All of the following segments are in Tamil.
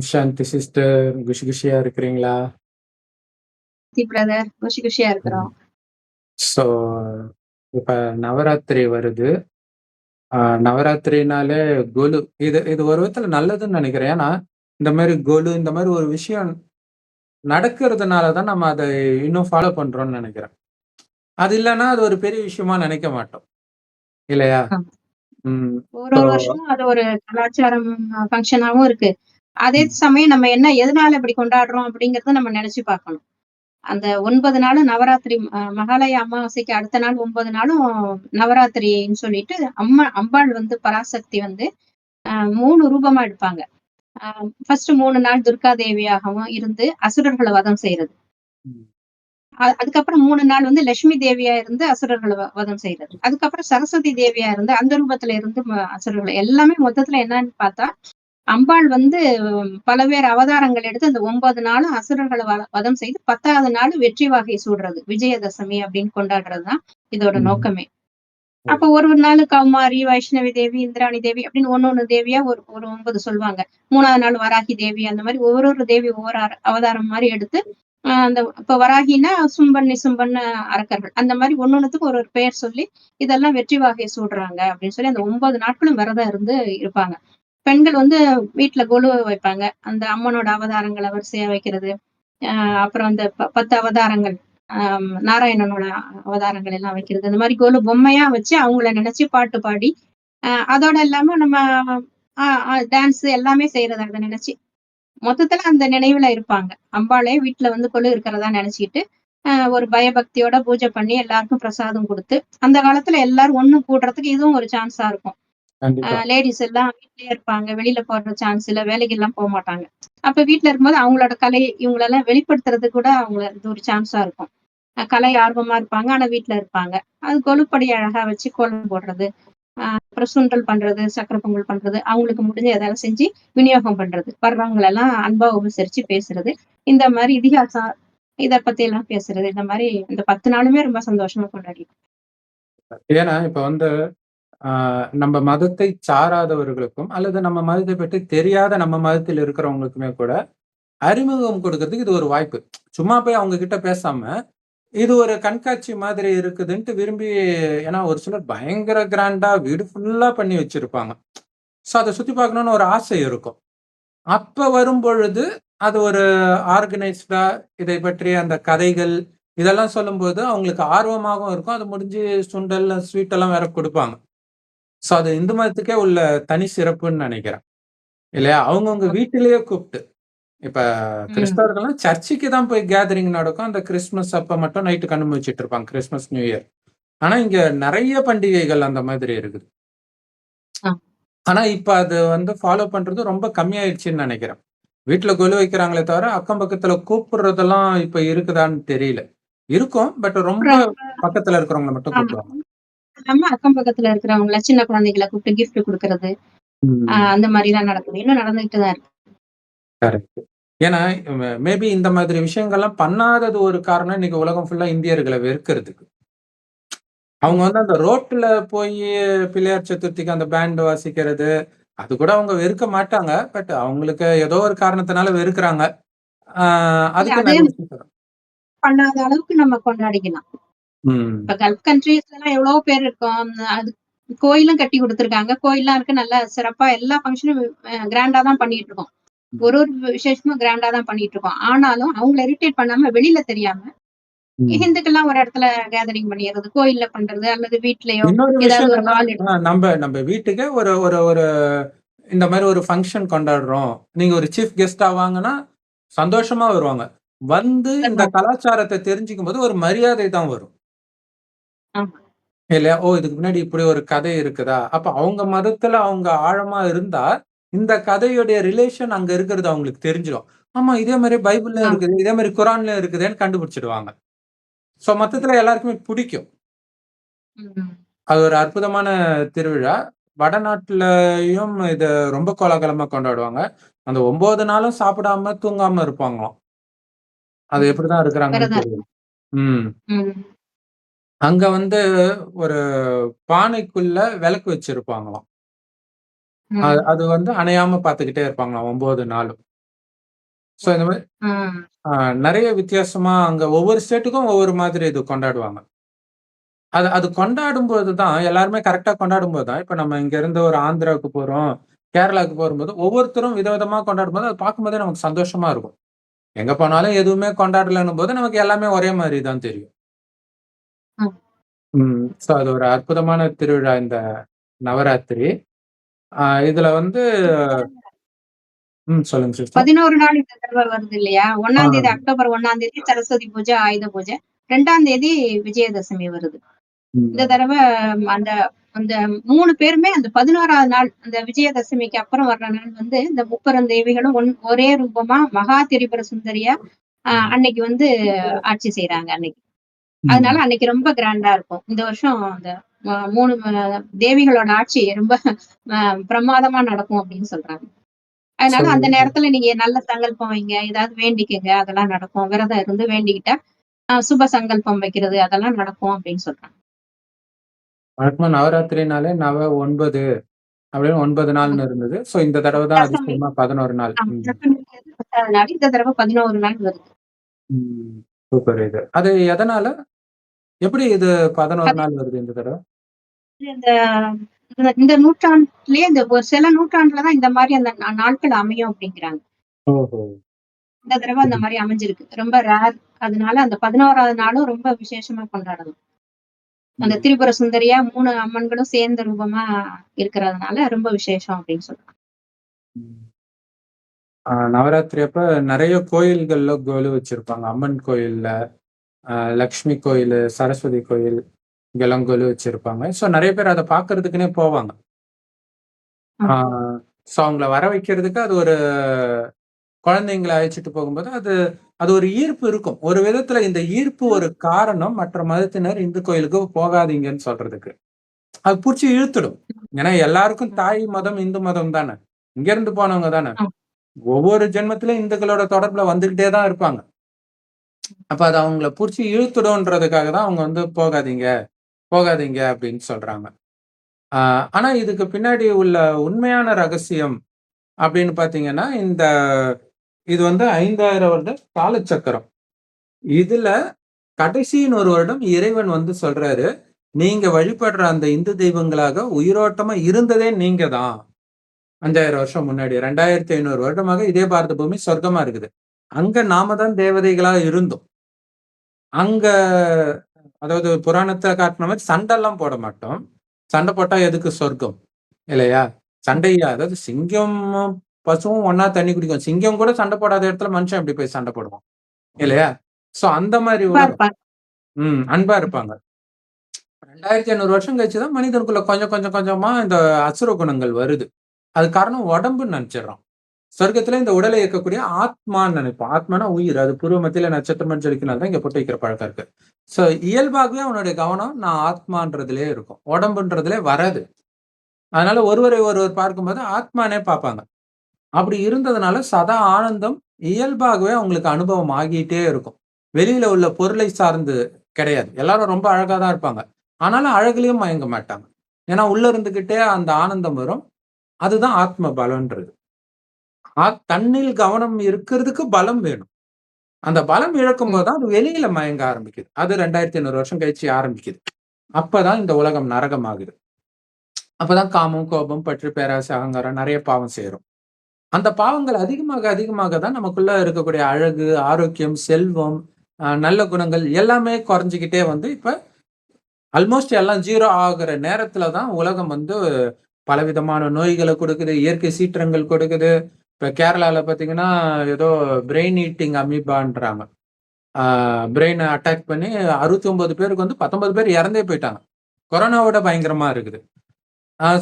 சாந்தி சிஸ்டர். குஷி குஷியா இருக்கிறீங்களா? பிரதர். குஷி குஷியா. இருக்கிறோம். ஸோ, இப்ப நவராத்திரி வருது. நவராத்திரினாலே கொலு. இது இது ஒரு விதத்துல நல்லதுன்னு நெனைக்கிறேன். ஏன்னா, இந்த மாரி கொலு, இந்த மாரி ஒரு விஷயம் நடக்கிறதுனால தான் நம்ம அத இன்னும் ஃபாலோ பண்றோம்னு நெனைக்கிறேன். அது இல்லன்னா, அது ஒரு பெரிய விஷயமா நெனைக்க மாட்டோம். இல்லையா? ஒரு வருஷமும் அது ஒரு கலாச்சாரம் ஃபங்ஷனாவும் இருக்கு. அதே. சமயம் நம்ம என்ன எதனால இப்படி கொண்டாடுறோம் அப்படிங்கிறத நம்ம நெனச்சு பார்க்கணும். அந்த 9 நாளும் நவராத்திரி மகாலய அமாவாசைக்கு அடுத்த நாள் 9 நாளும் நவராத்திரின்னு சொல்லிட்டு, அம்மா அம்பாள் வந்து பராசக்தி வந்து 3 ரூபமா எடுப்பாங்க. ஃபர்ஸ்ட் 3 நாள் துர்கா தேவியாகவும் இருந்து அசுரர்கள வதம். அ அதுக்கப்புறம் 3 நாள் வந்து லட்சுமி தேவியா இருந்து அசுரர்கள வதம் செய்றது. அதுக்கப்புறம் சரஸ்வதி தேவியா இருந்து அந்த ரூபத்துல இருந்து அசுரர்கள எல்லாமே மொத்தத்துல என்னன்னு பார்த்தா, அம்பாள் வந்து பலவேறு அவதாரங்கள் எடுத்து அந்த 9 நாளும் அசுரர்கள வதம் செய்து 10வது நாள் வெற்றி வாகை சூடுறது. விஜயதசமி அப்படின்னு கொண்டாடுறது தான் இதோட. நோக்கமே. அப்ப ஒரு ஒரு நாள் கௌமாரி, வைஷ்ணவி தேவி, இந்திராணி தேவி அப்படின்னு ஒண்ணு தேவியா ஒரு ஒரு 9 சொல்வாங்க. 3வது நாள் வராகி தேவி அந்த மாரி ஒவ்வொரு ஒரு தேவி ஒவ்வொரு அவதாரம் மாரி எடுத்து, அந்த இப்ப வராகின்னா சும்பன், நிசும்பன் அரக்கர்கள். அந்த மாரி ஒண்ணொண்ணுத்துக்கும் ஒரு ஒரு பெயர் சொல்லி, இதெல்லாம் வெற்றி வாகை சூடுறாங்க அப்படின்னு சொல்லி அந்த 9 நாட்களும் விரதம் இருந்து இருப்பாங்க. பெண்கள் வந்து வீட்டுல கொலு வைப்பாங்க. அந்த அம்மனோட அவதாரங்களை வரிசையா வைக்கிறது. அப்புறம் அந்த ப 10 அவதாரங்கள். நாராயணனோட அவதாரங்கள் எல்லாம் வைக்கிறது. இந்த மாதிரி கொலு பொம்மையா வச்சு அவங்கள நினைச்சு பாட்டு பாடி, அதோட இல்லாம நம்ம டான்ஸ் எல்லாமே செய்யறது அதை நினைச்சு மொத்தத்துல அந்த நினைவுல இருப்பாங்க. அம்பாளே வீட்டுல வந்து கொலு இருக்கிறதா நெனச்சுக்கிட்டு, ஒரு பயபக்தியோட பூஜை பண்ணி எல்லாருக்கும் பிரசாதம் கொடுத்து அந்த காலத்துல எல்லாரும் ஒண்ணு கூடுறதுக்கு இதுவும் ஒரு சான்ஸா இருக்கும். லேடீஸ் எல்லாம் வீட்லயே இருப்பாங்க. வெளில போற சான்ஸ் இல்ல. வேலைக்கெல்லாம் போமாட்டாங்க. அப்ப வீட்ல இருக்கும்போது அவங்களோட கலை இவங்களெல்லாம் வெளிப்படுத்துறதுக்கு கூட அவங்க இது ஒரு சான்ஸா இருக்கும். கலை ஆர்வமா இருப்பாங்க. ஆனா வீட்ல இருப்பாங்க. அது கொலுப்படி அழகா வச்சு கோலம் போடுறது. அப்புறம் சுண்டல் பண்றது, சர்க்கரை பொங்கல் பண்றது, அவங்களுக்கு முடிஞ்ச ஏதாவது செஞ்சு விநியோகம் பண்றது. வர்றவங்களெல்லாம் அன்பா உபசரிச்சு பேசுறது. இந்த மாரி இதிகாசம் இத பத்தி எல்லாம் பேசுறது. இந்த மாரி இந்த 10 நாளுமே ரொம்ப சந்தோஷமா கொண்டாடிட்டோம். ஏன்னா, இப்ப வந்து நம்ம மதத்தை சாராதவர்களுக்கும், அல்லது நம்ம மதத்தை பற்றி தெரியாத நம்ம மதத்தில் இருக்கிறவங்களுக்குமே கூட, அறிமுகம் கொடுக்கறதுக்கு இது ஒரு வாய்ப்பு. சும்மா போய் அவங்க கிட்ட பேசாம, இது ஒரு கண்காட்சி மாதிரி இருக்குதுன்ட்டு விரும்பி ஏன்னா ஒரு சிலர் பயங்கர கிராண்டா வீடு ஃபுல்லா பண்ணி வச்சிருப்பாங்க. ஸோ அதை சுத்தி பார்க்கணும்னு ஒரு ஆசை இருக்கும். அப்ப வரும்பொழுது, அது ஒரு ஆர்கனைஸ்டா இதை பற்றிய அந்த கதைகள், இதெல்லாம் சொல்லும்போது அவங்களுக்கு ஆர்வமாகவும் இருக்கும். அது முடிஞ்சு சுண்டல், ஸ்வீட் எல்லாம் வேற கொடுப்பாங்க ஸோ அது இந்து மதத்துக்கே உள்ள தனி சிறப்புன்னு நெனைக்கிறேன். இல்லையா? அவங்கவங்க வீட்டிலேயே கூப்ட்டு. இப்ப. கிறிஸ்தவர்கள்லாம் சர்ச்சுக்கு தான் போய் கேதரிங் நடக்கும். அந்த கிறிஸ்துமஸ் அப்ப மட்டும் நைட் கண்ணு முழிச்சுட்டு இருப்பாங்க. Christmas, new year. ஆனா இங்க நெறைய பண்டிகைகள் அந்த மாதிரி இருக்குது. ஆனா இப்ப அது வந்து ஃபாலோ பண்றது ரொம்ப கம்மியாயிடுச்சுன்னு நெனைக்கிறேன். வீட்ல கொலு வைக்கிறாங்களே தவிர, அக்கம் பக்கத்துல கூப்பிடுறதெல்லாம் இப்ப இருக்குதான்னு தெரியல. இருக்கும். பட் ரொம்ப பக்கத்துல இருக்கிறவங்கள மட்டும். கூப்பிடுவாங்க. இல்லாம அக்கம் பக்கத்துல இருக்கிறவங்கள, சின்ன குழந்தைகள கூப்பிட்டு கிஃப்ட் குடுக்கறது. அந்த மாரி தான் நடக்குது. இன்னும் நடந்துகிட்டு தான் இருக்கு. கரெக்ட். ஏன்னா, மேபி இந்த மாதிரி விஷயங்கள்லாம் பண்ணாதது ஒரு காரணம், இன்னைக்கு உலகம் ஃபுல்லா இந்தியர்கள வெறுக்கிறதுக்கு. அவங்க. வந்து அந்த ரோட்ல போயி பிள்ளையார் சதுர்த்திக்கு அந்த பேண்ட் வாசிக்கிறது, அது கூட அவங்க வெறுக்க மாட்டாங்க. பட் அவங்களுக்கு ஏதோ ஒரு காரணத்தினால வெறுக்கிறாங்க. அதுக்கு பண்ணாத அளவுக்கு நம்ம கொண்டாடிக்கலாம். இப்ப கல்ஃப் கண்ட்ரீஸ்லலாம் எவ்வளவோ பேர் இருக்கோம். அது கோயிலும் கட்டி குடுத்துருக்காங்க. கோயில்லாம் இருக்கு. நல்லா சிறப்பா எல்லா ஃபங்ஷனும் அ கிராண்டா தான் பண்ணிட்டு இருக்கோம். ஒரு ஒரு விசேஷமும் கிராண்டா தான் பண்ணிட்டு இருக்கோம். ஆனாலும் அவங்கள இரிட்டேட் பண்ணாம வெளில தெரியாம. ஹிந்துக்கெல்லாம் ஒரு இடத்துல கேதரிங் பண்ணிறது. கோயில்ல பண்றது அல்லது வீட்லயோ ஏதாவது ஒரு ஹால் நம்ப நம்ப வீட்டுக்கு ஒரு ஒரு ஒரு இந்த மாரி ஒரு ஃபங்ஷன் கொண்டாடுறோம். நீங்க ஒரு சீஃப் கெஸ்ட்டா வாங்கன்னா, சந்தோஷமா வருவாங்க. வந்து இந்த. கலாச்சாரத்த தெரிஞ்சுக்கும்போது ஒரு மரியாதை தான் வரும். ஆமா. இல்லையா? ஓ! இதுக்கு பின்னாடி இப்படி ஒரு கதை இருக்குதா? அப்ப அவங்க மதத்துல அவங்க ஆழமா இருந்தா, இந்த கதையுடைய ரிலேஷன் அங்க இருக்கிறது அவங்களுக்கு தெரிஞ்சிரும். ஆமா, இதே மாரி பைபிள்லயும் ஆமா. இருக்குது. இதே மாரி குரான்லயும் இருக்குதேன்னு கண்டுபிடிச்சுடுவாங்க. ஸோ மொத்தத்துல எல்லாருக்குமே புடிக்கும். ம். அது ஒரு அற்புதமான திருவிழா. வடநாட்டுலயும் இத ரொம்ப கோலாகலமா கொண்டாடுவாங்க. அந்த 9 நாளும் சாப்பிடாம, தூங்காம இருப்பாங்களாம். அது ம். எப்படிதான் இருக்கிறாங்கன்னு விரதம் தெரியல. ம். ம். அங்க வந்து ஒரு பானைக்குள்ள விளக்கு வச்சிருப்பாங்களாம். அது ம். அது வந்து அணையாம பார்த்துக்கிட்டே இருப்பாங்களாம் 9 நாளும். ஸோ இந்த மாரி ம். ஆ நெறைய வித்தியாசமா அங்க ஒவ்வொரு ஸ்டேட்டுக்கும் ஒவ்வொரு மாதிரி இது கொண்டாடுவாங்க. அது அது கொண்டாடும்போது தான் எல்லாருமே கரெக்ட்டா கொண்டாடும்போது தான், இப்ப நம்ம இங்க இருந்து ஒரு ஆந்திராவுக்கு போறோம், கேரளாவுக்கு போகும்போது ஒவ்வொருத்தரும் விதவிதமா கொண்டாடும்போது, அத பார்க்கும்போதே நமக்கு சந்தோஷமா இருக்கும். எங்க போனாலும் எதுவுமே கொண்டாடலன்னும்போது நமக்கு எல்லாமே ஒரே மாரி தான் தெரியும். ம். ஸோ அது ஒரு அற்புதமான திருவிழா இந்த நவராத்திரி. ஆ இதுல வந்து ம். சொல்லுங்க சிஸ்டர். 11 நாள் இந்த தடவ வருது இல்லையா? 1ஆம் தேதி ஆ. அக்டோபர் 1ஆம் தேதி சரஸ்வதி பூஜை, ஆயுத பூஜை. 2ஆம் தேதி விஜயதசமி வருது. இந்த ம். தடவ அந்த அந்த 3 பேருமே அந்த 11ஆவது நாள் அந்த விஜயதசமிக்கு அப்புறம் வர்ற நாள் வந்து இந்த முப்பெரும் தேவிகளும் ஒன் ஒரே ரூபமா மகா திரிபுர சுந்தரியா அ. அன்னைக்கு வந்து ஆட்சி செய்றாங்க அன்னைக்கு. அதனால. அன்னைக்கு ரொம்ப கிராண்டா இருக்கும். இந்த வருஷம் அந்த ம 3 ம தேவிகளோட ஆட்சி ரொம்ப பிரமாதமா நடக்கும் அப்படின்னு சொல்றாங்க. அதனால அந்த. நேரத்துல நீங்க நல்ல சங்கல்பம் வைங்க, ஏதாவது வேண்டிக்கங்க, அதெல்லாம் நடக்கும். விரதம் இருந்து வேண்டிக்கிட்டா, சுப சங்கல்பம் வைக்கிறது அதெல்லாம் நடக்கும் அப்படின்னு சொல்றாங்க. வழக்கமா நவராத்திரினாலே நவ 9 அப்படின்னு 9 ம். நாள்னு இருந்தது. ஸோ இந்த தடவ தான். அதிசயமா 11 நாள். ஆமா. ம். தசமிங்கிறது 10வது நாள். இந்த தடவ 11 நாள் வருது. சூப்பர் இது. அது எதனால? எப்படி இது 11 அது நாள் வருது இந்த தடவ? இந்த இந்த நூற்றாண்டுலயே இந்த ஒரு சில நூற்றாண்டுல தான் இந்த மாரி அந்த நாட்கள் அமையும் அப்படிங்கிறாங்க. இந்த தடவ அந்த ம். மாரி அமைஞ்சிருக்கு. ரொம்ப ரேர். அதனால அந்த 11வது நாளும் ரொம்ப விசேஷமா கொண்டாடணும். அந்த. திரிபுர சுந்தரியா 3 அம்மன்களும் சேர்ந்த ரூபமா இருக்கிறதுனால ரொம்ப விசேஷம் அப்படின்னு சொல்றாங்க. நவராத்திரி அப்ப நெறைய கோயில்கள்ல கொலு வச்சிருப்பாங்க. அம்மன் கோயில்ல, லக்ஷ்மி கோயிலு, சரஸ்வதி கோயில் இங்கெல்லாம் கொலு வச்சிருப்பாங்க. ஸோ நெறைய பேர் அத பார்க்கறதுக்குன்னே போவாங்க. ஸோ அவங்கள வர வைக்கிறதுக்கு அது ஒரு குழந்தைங்கள அழைச்சிட்டு போகும்போது, அது அது ஒரு ஈர்ப்பு இருக்கும். ஒரு விதத்துல இந்த ஈர்ப்பு ஒரு காரணம் மற்ற மதத்தினர் இந்து கோயிலுக்கு போகாதீங்கன்னு சொல்றதுக்கு. அது புடிச்சு இழுத்துடும். ஏன்னா எல்லாருக்கும். தாய் மதம் இந்து மதம் தானே. இங்கேருந்து போனவங்க தானே. ஒவ்வொரு ஜென்மத்திலும் இந்துக்களோட தொடர்புல வந்துகிட்டே தான் இருப்பாங்க. அப்ப அது அவங்கள பிடிச்சி இழுத்துடும்ன்றதுக்காக தான் அவங்க வந்து போகாதீங்க, போகாதீங்க அப்படின்னு சொல்றாங்க. ஆனால் ஆனா இதுக்கு பின்னாடி உள்ள உண்மையான ரகசியம் அப்படின்னு பார்த்தீங்கன்னா, இந்த இது வந்து 5000 வருட காலச்சக்கரம். இதுல கடைசின்னு ஒரு வருடம் இறைவன் வந்து சொல்றாரு, "நீங்க வழிபடுற அந்த இந்து தெய்வங்களாக உயிரோட்டமா இருந்ததே நீங்க தான். 5000 வருஷம் முன்னாடி. 2500 வருடமாக இதே பாரத பூமி சொர்க்கமா இருக்குது. அங்க நாம தான் தேவதைகளா இருந்தோம். அங்க அதாவது புராணத்துல காட்டுன மாரி சண்டைலாம் போட மாட்டோம். சண்டை போட்டா எதுக்கு சொர்க்கம்? இல்லையா? சண்டை அதாவது சிங்கமும், பசுவும் ஒண்ணா தண்ணி குடிக்கும். சிங்கம் கூட சண்டை போடாத இடத்துல மனுஷன் எப்படி போய் சண்டை போடுவான்? இல்லையா? ஸோ அந்த மாரி அன்பா உலகம். இருப்பாங்க. ம். அன்பா. இருப்பாங்க. 2500 வருஷம் கழிச்சு தான் மனிதனுக்குள்ள கொஞ்சம் கொஞ்சம் கொஞ்சமா இந்த அசுர குணங்கள் வருது. அதுக்கு காரணம் உடம்புன்னு நெனச்சிடுறோம். சொர்க்கத்துல இந்த உடலை இயக்கக்கூடிய ஆத்மான்னு நினைப்போம் ஆத்மானா உயிர். அது பூர்வ மத்தியில நட்சத்திரம் ஜொலிக்கிறனால தான் இங்க போட்டு வைக்கிற பழக்கம் இருக்கு. ஸோ இயல்பாகவே அவனுடைய கவனம் நான் ஆத்மான்றதுலயே இருக்கும். உடம்புன்றதுலே வராது. அதனால ஒருவரை ஒருவர் பார்க்கும்போது ஆத்மானே பார்ப்பாங்க. அப்படி இருந்ததுனால சதா ஆனந்தம் இயல்பாகவே அவங்களுக்கு அனுபவம் ஆகிட்டே இருக்கும். வெளியில உள்ள பொருளை சார்ந்து கிடையாது. எல்லாரும் ரொம்ப அழகா தான் இருப்பாங்க. ஆனாலும் அழகுலயும் மயங்க மாட்டாங்க. ஏன்னா உள்ள இருந்துகிட்டே அந்த ஆனந்தம் வரும். அதுதான் ஆத்ம பலன்றது ஆத் தன்னில் கவனம் இருக்கிறதுக்கு பலம் வேணும். அந்த பலம் இழக்கும் போது தான் அது வெளியில மயங்க ஆரம்பிக்குது. அது 2500 வருஷம் கழிச்சு ஆரம்பிக்குது. அப்பதான் இந்த உலகம் நரகமாகுது. அப்பதான் காமம், கோபம், பற்று, பேராசை, அகங்காரம் நிறைய பாவம் சேரும். அந்த பாவங்கள் அதிகமாக அதிகமாக தான் நமக்குள்ள இருக்கக்கூடிய அழகு, ஆரோக்கியம், செல்வம், நல்ல குணங்கள் எல்லாமே குறைஞ்சிக்கிட்டே வந்து இப்ப ஆல்மோஸ்ட் எல்லாம் ஜீரோ ஆகுற நேரத்துல தான் உலகம் வந்து பலவிதமான நோய்களை கொடுக்குது இயற்கை சீற்றங்கள் கொடுக்குது. இப்போ கேரளாவில் பார்த்தீங்கன்னா, ஏதோ பிரெயின் ஈட்டிங் அமீபான்றாங்க. பிரெயினை அட்டாக் பண்ணி 69 பேருக்கு வந்து 19 பேர் இறந்தே போயிட்டாங்க. கொரோனாவோட பயங்கரமாக இருக்குது.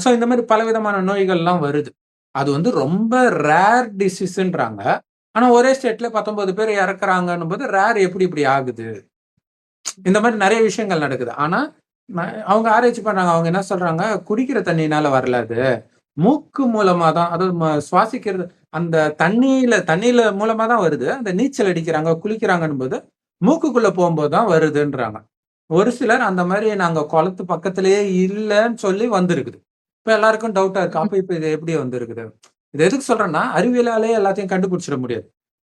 ஸோ இந்த மாதிரி பலவிதமான நோய்கள்லாம் வருது. அது வந்து ரொம்ப ரேர் டிசீஸ்ன்றாங்க. ஆனால் ஒரே ஸ்டேட்ல 19 பேர் இறக்குறாங்கன்னும்போது ரேர் எப்படி இப்படி ஆகுது? இந்த மாதிரி நிறைய விஷயங்கள் நடக்குது. ஆனால் அவங்க ஆராய்ச்சி பண்றாங்க. அவங்க என்ன சொல்றாங்க, குடிக்கிற தண்ணினால வரல அது. மூக்கு மூலமா தான் அதாவது சுவாசிக்கிறது அந்த தண்ணியில தண்ணியில மூலமா தான் வருது. அந்த நீச்சல் அடிக்கிறாங்க, குளிக்கிறாங்கன்னு போது மூக்குக்குள்ள போகும்போது தான் வருதுன்றாங்க. ஒரு சிலர் அந்த மாதிரி நாங்க குளத்து பக்கத்திலேயே இல்லைன்னு சொல்லி வந்திருக்குது. இப்ப எல்லாருக்கும் டவுட்டா இருக்கு. அப்ப இப்ப இது எப்படி வந்திருக்குது? இது எதுக்கு சொல்றேன்னா, அறிவியலாலே எல்லாத்தையும் கண்டுபிடிச்சிட முடியாது.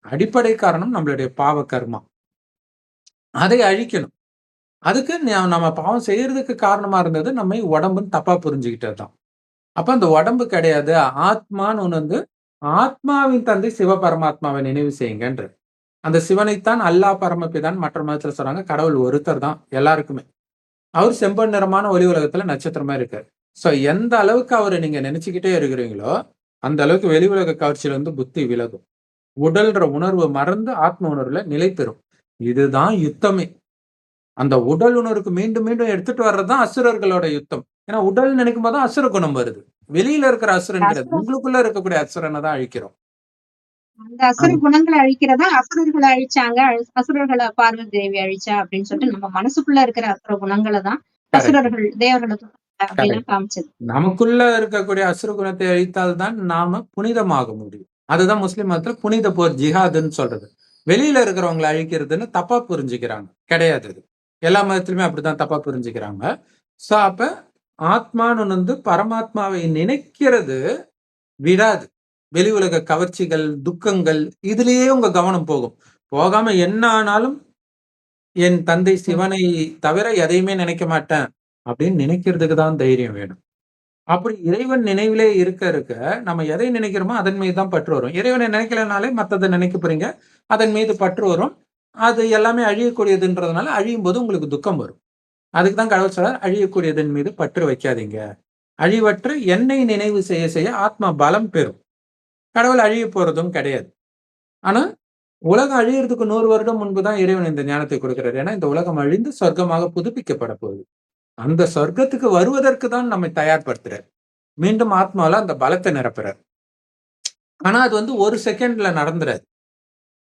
அடிப்படை காரணம் நம்மளுடைய பாவ கர்மா அதை அழிக்கணும் அதுக்கு நம்ம பாவம் செய்யறதுக்கு காரணமா இருந்தது நம்ம உடம்புன்னு தப்பா புரிஞ்சுக்கிட்டது தான் அப்ப அந்த உடம்பு கிடையாது ஆத்மான்னு ஒண்ணு வந்து ஆத்மாவின் தந்தை சிவ பரமாத்மாவை நினைவு செய்யுங்கன்ற. அந்த சிவனைத்தான் அல்லாஹ் பரமபிதான் மற்ற மதத்துல சொல்றாங்க. கடவுள் ஒருத்தர் தான் எல்லாருக்குமே. அவர் செம்பன் நிறமான ஒளி உலகத்துல நட்சத்திரமா இருக்காரு. சோ எந்த அளவுக்கு அவரை நீங்க நினைச்சுக்கிட்டே இருக்கிறீங்களோ அந்த அளவுக்கு வெளி உலக காட்சியில இருந்து புத்தி விலகும். உடல்ன்ற உணர்வு மறந்து ஆத்ம உணர்வுல நிலை பெறும். இதுதான் யுத்தமே. அந்த உடல் உணர்வுக்கு மீண்டும் மீண்டும் எடுத்துட்டு வர்றதுதான் அசுரர்களோட யுத்தம். ஏன்னா உடல் நினைக்கும் போது அசுர குணம் வருது. வெளியில இருக்கிற அசுரன் கிடையாது உங்களுக்குள்ள இருக்கக்கூடிய அசுரனை தான் அழிக்கிறோம். அந்த அசுர குணங்களை அழிக்கிறதா? அசுரர்களை அழிச்சாங்க. அழு- அசுரர்களை பார்வதி தேவி அழிச்சா அப்படின்னு சொல்லிட்டு நம்ம மனசுக்குள்ள இருக்கிற அசுர குணங்களை தான் அசுரர்கள் காமிச்சது. நமக்குள்ள இருக்கக்கூடிய அசுர குணத்தை அழித்தால் தான் நாம புனிதமாக முடியும். அதுதான் முஸ்லிம் மதத்துல புனித போர் ஜிஹாதுன்னு சொல்றது. வெளியில இருக்கிறவங்களை அழிக்கிறதுன்னு தப்பா புரிஞ்சுக்கிறாங்க. கிடையாது எல்லா மதத்திலுமே அப்படிதான் தப்பா புரிஞ்சுக்கிறாங்க. சோ அப்ப ஆத்மான்னு வந்து பரமாத்மாவை நினைக்கிறது விடாது. வெளி உலக கவர்ச்சிகள் துக்கங்கள் இதுலயே உங்க கவனம் போகும். போகாம என்ன ஆனாலும் என் தந்தை சிவனை தவிர எதையுமே நினைக்க மாட்டேன் அப்படின்னு நினைக்கிறதுக்கு தான் தைரியம் வேணும். அப்படி இறைவன் நினைவிலே இருக்க இருக்க நம்ம எதை நினைக்கிறோமோ அதன் மீது தான் பற்று வரும். இறைவனை நினைக்கலனாலே மற்றதை நினைக்க போறீங்க. அதன் மீது பற்று வரும். அது எல்லாமே அழியக்கூடியதுன்றதுனால அழியும் போது உங்களுக்கு துக்கம் வரும். அதுக்கு தான் கடவுள் சொல்றார் அழியக்கூடியதன் மீது பற்று வைக்காதீங்க. அழிவற்று என்னை நினைவு செய்ய செய்ய ஆத்மா பலம் பெறும். கடவுள் அழிய போறதும் கிடையாது. ஆனா உலகம் அழியறதுக்கு நூறு வருடம் முன்பு தான் இறைவன் இந்த ஞானத்தை கொடுக்கிறார். ஏன்னா இந்த உலகம் அழிந்து சொர்க்கமாக புதுப்பிக்கப்பட போகுது. அந்த சொர்க்கத்துக்கு வருவதற்கு தான் நம்மை தயார்படுத்துறார். மீண்டும் ஆத்மாவில் அந்த பலத்தை நிரப்புறார். ஆனா அது வந்து ஒரு செகண்ட்ல நடந்துராது.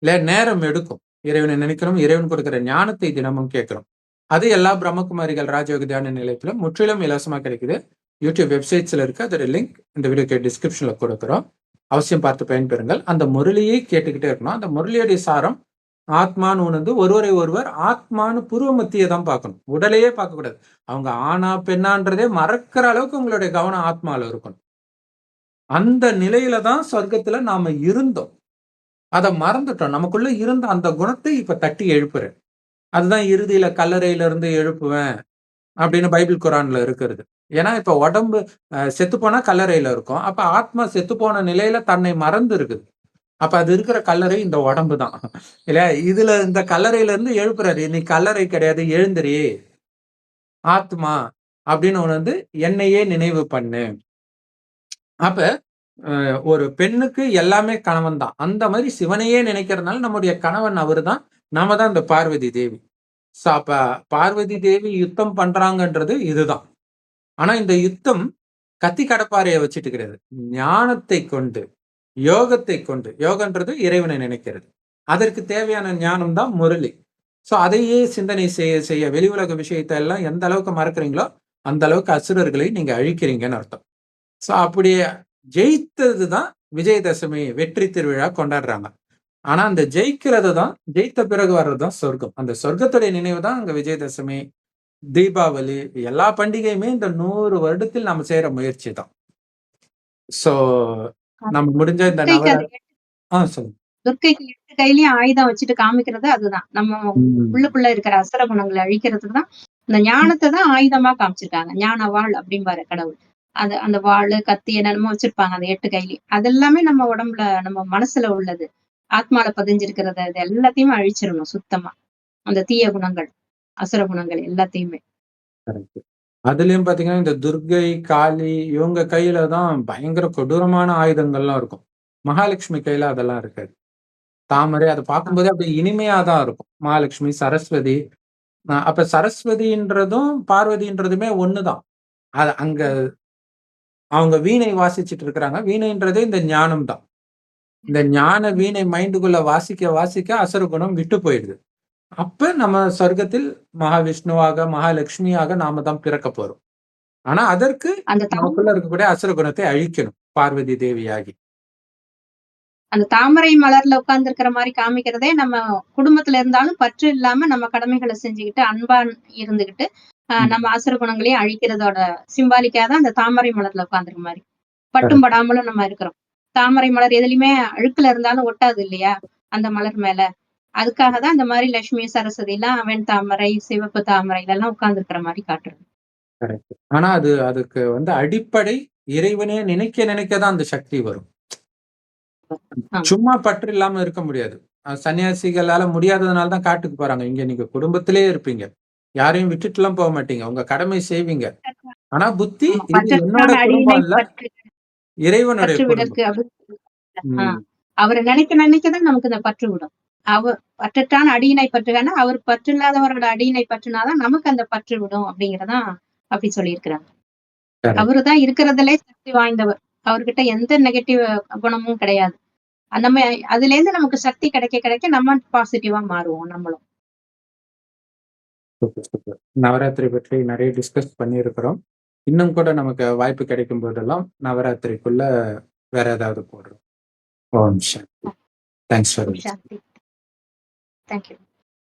இல்லை நேரம் எடுக்கும். இறைவனை நினைக்கிறோம் இறைவன் கொடுக்கிற ஞானத்தை தினமும் கேட்கிறோம். அது எல்லா பிரம்மகுமாரிகள் ராஜயோக தியான நிலையத்தில் முற்றிலும் இலவசமாக கிடைக்குது. யூடியூப் வெப்சைட்ஸில் இருக்குது அதோட லிங்க் இந்த வீடியோக்கு டிஸ்கிரிப்ஷனில் கொடுக்குறோம். அவசியம் பார்த்து பயன்பெறுங்கள். அந்த முரளியை கேட்டுக்கிட்டே இருக்கணும். அந்த முரளியுடைய சாரம் ஆத்மான்னு உணர்ந்து ஒருவரை ஒருவர் ஆத்மான்னு பூர்வ மத்தியை தான் பார்க்கணும். உடலையே பார்க்கக்கூடாது அவங்க ஆணா பெண்ணான்றதே மறக்கிற அளவுக்கு உங்களுடைய கவனம் ஆத்மாவில் இருக்கணும். அந்த நிலையில தான் சொர்க்கத்துல நாம இருந்தோம். அதை மறந்துட்டோம். நமக்குள்ள இருந்த அந்த குணத்தை இப்ப தட்டி எழுப்புறேன். அதுதான் இறுதியில கல்லறையில இருந்து எழுப்புவேன் அப்படின்னு பைபிள் குரான்ல இருக்கிறது. ஏன்னா இப்ப உடம்பு செத்து போனா கல்லறையில இருக்கும். அப்ப ஆத்மா செத்து போன நிலையில தன்னை மறந்து இருக்குது. அப்ப அது இருக்கிற கல்லறை இந்த உடம்பு தான். இல்லையா? இதுல இந்த கல்லறையில இருந்து எழுப்புறாரு. நீ கல்லறை கிடையாது எழுந்திரி. ஆத்மா அப்படின்னு ஒன்று வந்து என்னையே நினைவு பண்ணு. அப்ப ஒரு பெண்ணுக்கு எல்லாமே கணவன் தான். அந்த மாதிரி சிவனையே நினைக்கிறதுனால நம்முடைய கணவன் அவர் தான் நாம தான் இந்த பார்வதி தேவி. ஸோ அப்ப பார்வதி தேவி யுத்தம் பண்றாங்கன்றது இதுதான். ஆனா இந்த யுத்தம் கத்தி கடப்பாறையை வச்சுட்டு கிடையாது ஞானத்தை கொண்டு யோகத்தை கொண்டு யோகன்றது இறைவனை நினைக்கிறது. அதற்கு தேவையான ஞானம் தான் முரளி. ஸோ அதையே சிந்தனை செய்ய செய்ய வெளி உலக விஷயத்தை எல்லாம் எந்த அளவுக்கு மறக்கிறீங்களோ அந்த அளவுக்கு அசுரர்களை நீங்க அழிக்கிறீங்கன்னு அர்த்தம். ஸோ அப்படியே ஜெயித்தது தான் விஜயதசமி வெற்றி திருவிழா கொண்டாடுறாங்க. ஆனா அந்த ஜெயிக்கிறது தான் ஜெயித்த பிறகு வர்றதுதான் சொர்க்கம். அந்த சொர்க்கத்துடைய நினைவு தான் அங்க விஜயதசமி தீபாவளி எல்லா பண்டிகையுமே இந்த நூறு வருடத்தில் நம்ம செய்யற முயற்சி தான். சோ நம்ம முடிஞ்ச இந்த துர்க்கைக்கு நவ அது எட்டு- ஆ சொல்லுங்க. துர்க்கைக்கு எட்டு கையிலயும் ஆயுதம் வச்சுட்டு காமிக்கிறது அதுதான். நம்ம. உள்ளுக்குள்ள இருக்கிற அசுர குணங்களை அழிக்கிறதுக்கு தான் இந்த ஞானத்தை தான் ஆயுதமா காமிச்சிருக்காங்க. ஞான வாழ் அப்படிம்பாரு கடவுள். அது அந்த வாள் கத்தி என்னென்னமோ வச்சிருப்பாங்க அந்த எட்டு கையிலயும். அது எல்லாமே நம்ம உடம்புல நம்ம மனசுல உள்ளது. ஆத்மால பதிஞ்சிருக்கிறத இது எல்லாத்தையுமே அழிச்சிடணும் சுத்தமா. அந்த தீய குணங்கள் அசுர குணங்கள் எல்லாத்தையுமே. அதுலயும் பாத்தீங்கன்னா இந்த துர்கை காளி இவங்க கையில தான் பயங்கர கொடூரமான ஆயுதங்கள்லாம் இருக்கும். மகாலட்சுமி கையில அதெல்லாம் இருக்காது. தாமரை அதை பார்க்கும்போதே அப்படியே இனிமையா தான் இருக்கும். மகாலட்சுமி சரஸ்வதி. அஹ் அப்ப சரஸ்வதின்றதும் பார்வதின்றதுமே ஒண்ணுதான். அது அங்க அவங்க வீணை வாசிச்சுட்டு இருக்கிறாங்க. வீணைன்றதே இந்த ஞானம் தான் இந்த ஞான வீணை மைண்டுக்குள்ள வாசிக்க வாசிக்க அசுர குணம் விட்டு போயிடுது. அப்ப நம்ம சொர்க்கத்தில் மகாவிஷ்ணுவாக மகாலட்சுமியாக நாம தான் பிறக்க போறோம். ஆனா அதற்கு நமக்குள்ள இருக்கக்கூடிய அசுர குணத்தை அழிக்கணும் பார்வதி தேவியாகி. அந்த தாமரை மலர்ல உட்கார்ந்து இருக்கிற மாதிரி காமிக்கிறதே நம்ம குடும்பத்துல இருந்தாலும் பற்று இல்லாம நம்ம கடமைகளை செஞ்சுக்கிட்டு அன்பா இருந்துகிட்டு. நம்ம அசுர குணங்களையும் அழிக்கிறதோட சிம்பாலிக்கா தான் அந்த தாமரை மலர்ல உட்கார்ந்துருக்க மாதிரி. பட்டும் படாமலும் நம்ம இருக்கிறோம். தாமரை மலர் எதுலயுமே அழுக்குல இருந்தாலும் ஒட்டாது இல்லையா அந்த மலர் மேல அதுக்காக தான் இந்த மாதிரி லட்சுமி சரஸ்வதி எல்லாம் வெண் தாமரை சிவப்பு தாமரை இதெல்லாம் உட்கார்ந்துருக்கிற மாதிரி காட்டுறது. ஆனா அது அதுக்கு வந்து அடிப்படை இறைவனே நினைக்க நினைக்க தான் அந்த சக்தி வரும். சும்மா பற்று இல்லாம இருக்க முடியாது. சன்னியாசிகளால முடியாததுனால தான் காட்டுக்கு போறாங்க. இங்க நீங்க குடும்பத்திலேயே இருப்பீங்க. யாரையும் விட்டுட்டுலாம் போக மாட்டீங்க. உங்க கடமை செய்வீங்க. ஆனா புத்தி என்னோட குடும்பம் இல்ல. இறைவனுடைய. அவரை நினைக்க நினைக்க தான் நமக்கு இந்த பற்று விடும். அவர் பற்றற்றான் அடியினை பற்றுகன்னா அவர் பற்று இல்லாதவரோட அடியினை பற்றுனாதான் நமக்கு அந்த பற்று விடும் அப்படிங்கிறதான் அப்படி சொல்லியிருக்கிறாங்க. அவருதான் இருக்கிறதுலே சக்தி வாய்ந்தவர். அவர்கிட்ட எந்த நெகட்டிவ் குணமும் கிடையாது. நம்ம அதுல இருந்து நமக்கு சக்தி கிடைக்க கிடைக்க நம்ம பாசிட்டிவா மாறுவோம் நம்மளும். நவராத்திரி பற்றி நிறைய டிஸ்கஸ் பண்ணியிருக்கிறோம். இன்னும் கூட நமக்கு வாய்ப்பு கிடைக்கும் போதெல்லாம் நவராத்திரிக்குள்ள வேற ஏதாவது போடுறோம். Om Shanti. Thanks for Om Shanti. Thank you.